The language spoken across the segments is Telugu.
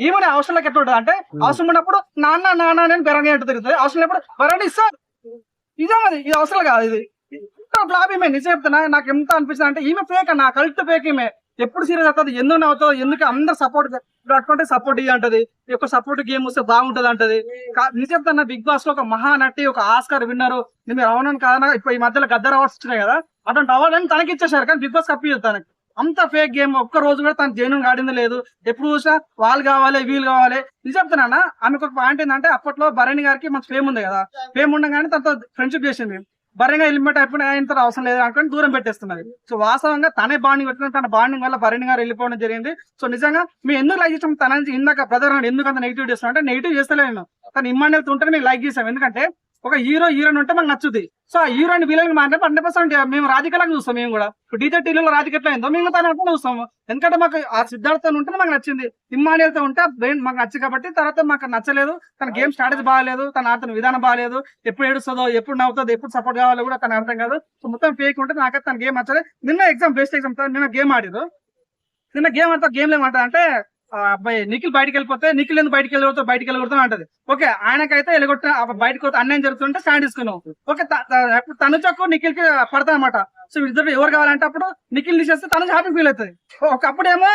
ఈమె అవసరంలోకి ఎట్లా ఉంటుంది? అంటే అవసరం ఉన్నప్పుడు నాన్న నాన్న అని బెరంగా ఎట్టు తిరుగుతుంది? అవసరం లేనప్పుడు బెరండి ఇస్తారు ఇదే మరి ఇది అవసరం కాదు ఇది. ఫ్లాప్ ఈమె నిజం చెప్తున్నా నాకు ఎంత అనిపిస్తుంది అంటే ఈమె ఫేక్ నా కల్ట్ ఫేక్ ఈమె. ఎప్పుడు సీరియస్ అవుతుంది? ఎందుకు నవ్వుతావు ఎందుకు అందరు సపోర్ట్ అటువంటి సపోర్ట్ ఇది అంటది యొక్క సపోర్ట్ గేమ్ వస్తే బాగుంటది అంటది. కా- నిజం చెప్తున్నా బిగ్ బాస్లో ఒక మహానటి ఒక ఆస్కార్ విన్నర్ నేను అవునని కాదన్నా ఇప్పుడు ఈ మధ్యలో గద్దర్ అవార్డ్స్ వచ్చినాయి కదా. అటువంటి అవార్డు అని తనకి ఇచ్చేసారు కానీ బిగ్ బాస్ కప్పి తనకి. అంత ఫేక్ గేమ్ ఒక్క రోజు కూడా తను జైన్ ఆడింది లేదు. ఎప్పుడు చూసినా వాళ్ళు కావాలి వీళ్ళు కావాలి. నిజం చెప్తున్నా ఆమెకు ఒక పాయింట్ ఏంటంటే అప్పట్లో భరణి గారికి మంచి ఫేమ్ ఉంది కదా. ఫేమ్ ఉండగానే తనతో ఫ్రెండ్షిప్ చేసింది. భరణి హెల్మెట్ అయిపోయిన ఆయన అవసరం లేదు అనుకుని దూరం పెట్టేస్తున్నది. సో వాస్తవంగా తనే బాండింగ్ పెట్టిన తన బాండింగ్ వల్ల భరణి గారు వెళ్ళిపోవడం జరిగింది. సో నిజంగా మేము ఎందుకు లైక్ చేసాం? తన నుంచి ఇందాక బ్రదర్ ఎందుకు అంత నెగిటివ్ చేస్తున్నా అంటే నెగిటివ్ చేస్తలేను తను ఇమ్మాన్యుల్ ఉంటే మేము లైక్ చేసాం. ఎందుకంటే ఒక హీరో హీరోయిన్ ఉంటే మాకు నచ్చుద్ది. సో ఆ హీరోయిన్ విలన్ మాట్లాడి హండ్రెడ్ పర్సెంట్ మేము రాజకీయాలకు చూస్తాం మేము కూడా. ఇప్పుడు డీజే టీవీలో రాజకీయ ఏందో మేము తన చూస్తాము ఎందుకంటే మాకు ఆ సిద్ధార్థతో ఉంటే మాకు నచ్చింది. ఇమ్మాన్యుల్తో ఉంటే మాకు నచ్చింది కాబట్టి తర్వాత మాకు నచ్చలేదు. తన గేమ్ స్ట్రాటజీ బాగాలేదు. తన ఆడుతున్న విధానం బాగాలేదు. ఎప్పుడు ఏడుస్తుందో ఎప్పుడు నవ్వుతుందో ఎప్పుడు సపోర్ట్ కావాలో కూడా తన అర్థం కాదు. సో మొత్తం ఫేక్ ఉంటే నాకైతే తన గేమ్ నచ్చలేదు. నిన్న ఎగ్జామ్ బెస్ట్ ఎగ్జామ్ నిన్న గేమ్ ఆడిరు. నిన్న గేమ్ అంతా గేమ్ ఏమంటారు అంటే అబ్బాయి నిఖిల్ బయటికి వెళ్ళిపోతే నిఖిల్ ఎందుకు బయటికి వెళ్ళిపోతే బయటికి వెళ్ళగొడతాం అంటది. ఓకే ఆయనకైతే వెళ్ళగొట్టిన బయటకు అన్యాయం జరుగుతుంటే స్టాండ్ తీసుకున్నాం ఓకే తన త- తను చక్కు నిఖిల్కి పడతా అనమాట సో ఇద్దరు ఎవరు కావాలంటే అప్పుడు నిఖిల్ తీసేస్తే తను హ్యాపీ ఫీల్ అవుతుంది. ఒకప్పుడేమో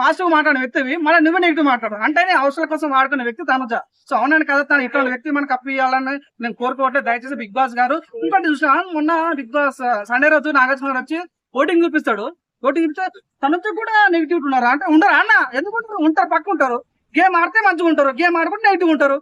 పాజిటివ్ మాట్లాడిన వ్యక్తివి మళ్ళీ నువ్వు నెగిటివ్ మాట్లాడు. అంటే అవసరం కోసం వాడుకునే వ్యక్తి తనుజ సో అవునని కదా తను ఇటువంటి వ్యక్తి మనకు అప్పు ఇవ్వాలని నేను కోరుకోవట్లేదు. దయచేసి బిగ్ బాస్ గారు ఇంకోటి చూసిన మొన్న బిగ్ బాస్ సండే రోజు నాగార్జున గారు వచ్చి ఓటింగ్ చూపిస్తాడు. ఓటింగ్ తనతో కూడా నెగిటివ్ ఉన్నారు అంటే ఉండరా అన్న? ఎందుకు ఉంటారు? పక్క ఉంటారు. గేమ్ ఆడితే మంచిగా ఉంటారు. గేమ్ ఆడకుండా నెగిటివ్ ఉంటారు.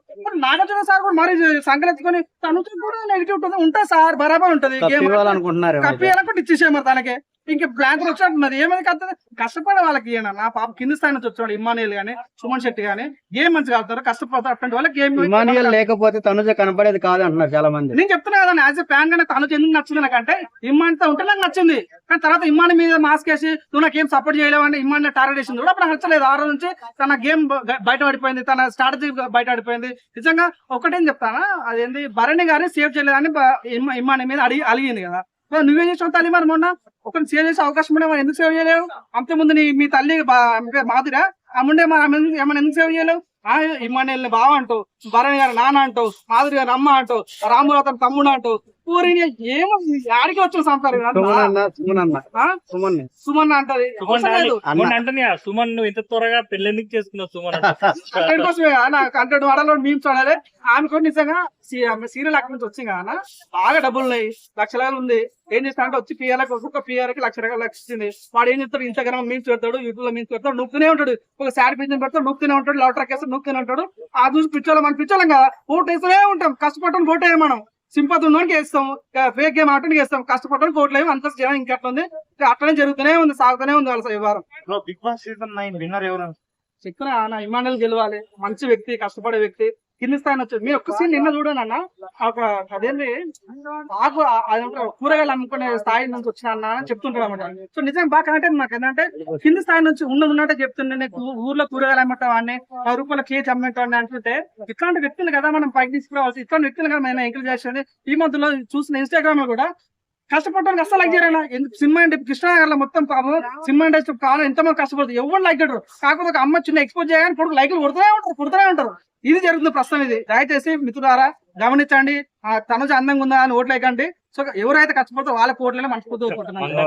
నాగార్జున సార్ కూడా మరి సంకలెత్తుకొని తనతో కూడా నెగిటివ్ ఉంటుంది? ఉంటుంది సార్ బరాబర్ ఉంటది. గేమ్ కప్పివ్వాలనుకుంటున్నారు కప్పియాలనుకుంటే ఇచ్చేసే మరి తనకి. ఇంక బ్లాంక్ వచ్చినట్టు మరి ఏమైంది కథ? కష్టపడే వాళ్ళకి ఈయన నా పాప కింది స్థాయి నుంచి వచ్చాడు ఇమ్మానియల్ గానీ సుమన్ శెట్టి గానీ గేమ్ మంచిగా ఆడతారు? కష్టపడతారు. అటువంటి వాళ్ళకి గేమ్ ఇమానియల్ లేకపోతే తనుజ కనపడేది కాదు అంటున్నారు చాలా మంది నేను చెప్తున్నా కదా యాజ్ ఎ ఫ్యాన్ గానే తనకు ఎందుకు నచ్చింది నాకంటే? ఇమ్మాన్తో ఉంటే నాకు నచ్చింది. కానీ తర్వాత ఇమ్మాన్ మీద మాస్క్ వేసి నువ్వు నాకు ఏం సపోర్ట్ చేయలేవు అంటే ఇమ్మాన్ టార్గెట్ చేసింది కూడా అప్పుడు నచ్చలేదు. ఆ రోజు నుంచి తన గేమ్ బయట పడిపోయింది. తన స్ట్రాటజీ బయట పడిపోయింది. నిజంగా ఒకటేం చెప్తానా? అదేంది? భరణి గారిని సేవ్ చేయలేదని ఇమ్మాన్ మీద అడిగి అలిగింది కదా. నువ్వేం చేసావు తల్లి మరి మొన్న? ఒకరిని సేవ్ చేసే అవకాశం ఉండే మరి ఎందుకు సేవ్ చేయలేవు? అంతే ముందు నీ మీ తల్లి మాదిరా ఆమె ఎందుకు- ఏమైనా ఎందుకు సేవ్ చేయలేవు? ఆ ఇమ్మానుయల్ని బావ అంటావు భరణి గారు నాన్న అంటావు మాధురి గారు అమ్మ అంటావు రాములు అతను తమ్ముడు అంటావు ఆడికి వచ్చిన సుమన్ అన్న. సుమన్ అంటది సుమన్ అంటే నువ్వు ఇంత త్వరగా పెళ్ళి ఎందుకు చేసుకున్నావు సుమన్ అంటే? కంటెంట్ కోసమే కంటెంట్ వాడాలో మేము చూడాలి. ఆమె కూడా నిజంగా సీరియల్ అక్కడి నుంచి వచ్చింది కదా బాగా డబ్బులు ఉన్నాయి. లక్షలాలు ఉంది. ఏం చేస్తా అంటే వచ్చి పిఆర్కి ఒక్కొక్క పిఆర్కి లక్ష రకాల లక్ష ఇచ్చింది. వాడు ఏం చేస్తాడు? ఇన్స్టాగ్రామ్ మీన్స్ పెడతాడు యూట్యూబ్లో మీన్స్ పెడతాడు నొక్కుతూనే ఉంటాడు. ఒక శారీ బిజినెస్ పెడతాడు నొక్కుతూనే ఉంటాడు. లవ్ ట్రక్ వేస్తాడు నొక్కుతూనే ఉంటాడు. ఆ చూసి పిచ్చోళ్ళం మనం పిచ్చోళ్ళం కదా. ఓటు వేస్తూనే ఉంటాం. కష్టపడటం ఓటు మనం సింపతి ఉన్నోనికి వేస్తాం ఫేక్ గేమ్ ఆటోనికి వేస్తాం కష్టపడటానికి ఓట్లు వేయం అంత జనం ఇంకెట్లా ఉంది అట్లనే జరుగుతూనే ఉంది సాగుతూనే ఉంది వాళ్ళ వ్యవహారం. Bigg Boss season nine winner ఎవరు? చెప్పిన నా ఇమానుయల్ గెలవాలి. మంచి వ్యక్తి కష్టపడే వ్యక్తి. కింది స్థాయి వచ్చాడు మీ ఒక్క సీన్ నిన్న చూడండి అన్న ఒక అదేంటి నాకు కూరగాయలు అమ్ముకునే స్థాయి నుంచి వచ్చిన అన్న అని చెప్తుంటారు అనమాట సో నిజంగా బాగా కనెక్ట్ అయింది నాకు ఏంటంటే కింది స్థాయి నుంచి ఉన్నది ఉన్నట్టే చెప్తుండే. ఊర్లో కూరగాయలు అమ్మటం పది రూపాయల కేజీ అమ్మటం అంటుంటే ఇట్లాంటి వ్యక్తులు కదా మనం పైకి తీసుకురావాల్సి ఇట్లాంటి వ్యక్తులు కదా మనం ఎంకరేజ్ చేసేది ఈ మధ్యలో చూసిన ఇన్స్టాగ్రామ్లో కూడా కష్టపడడానికి అసలు లైక్ చేయరా ఎందుకు? సినిమా అంటే లో మొత్తం పాపం సినిమా ఇండస్ట్రీ కావాలి ఎంతమంది కష్టపడుతుంది ఎవరు లైక్ చేయరు. కాకపోతే ఒక అమ్మ చిన్న ఎక్స్పోజ్ చేయగానే కొడుకు లైక్లు కొడుతూనే ఉంటారు కొడుతూనే ఉంటారు. ఇది జరుగుతుంది ప్రస్తుతం ఇది. దయచేసి మిత్రులారా గమనించండి. ఆ అందంగా ఉందా అని ఓట్లేకండి సో ఎవరైతే కష్టపడతారు వాళ్ళకి ఓట్లనే మనస్ఫూర్తి కోరుకుంటున్నాను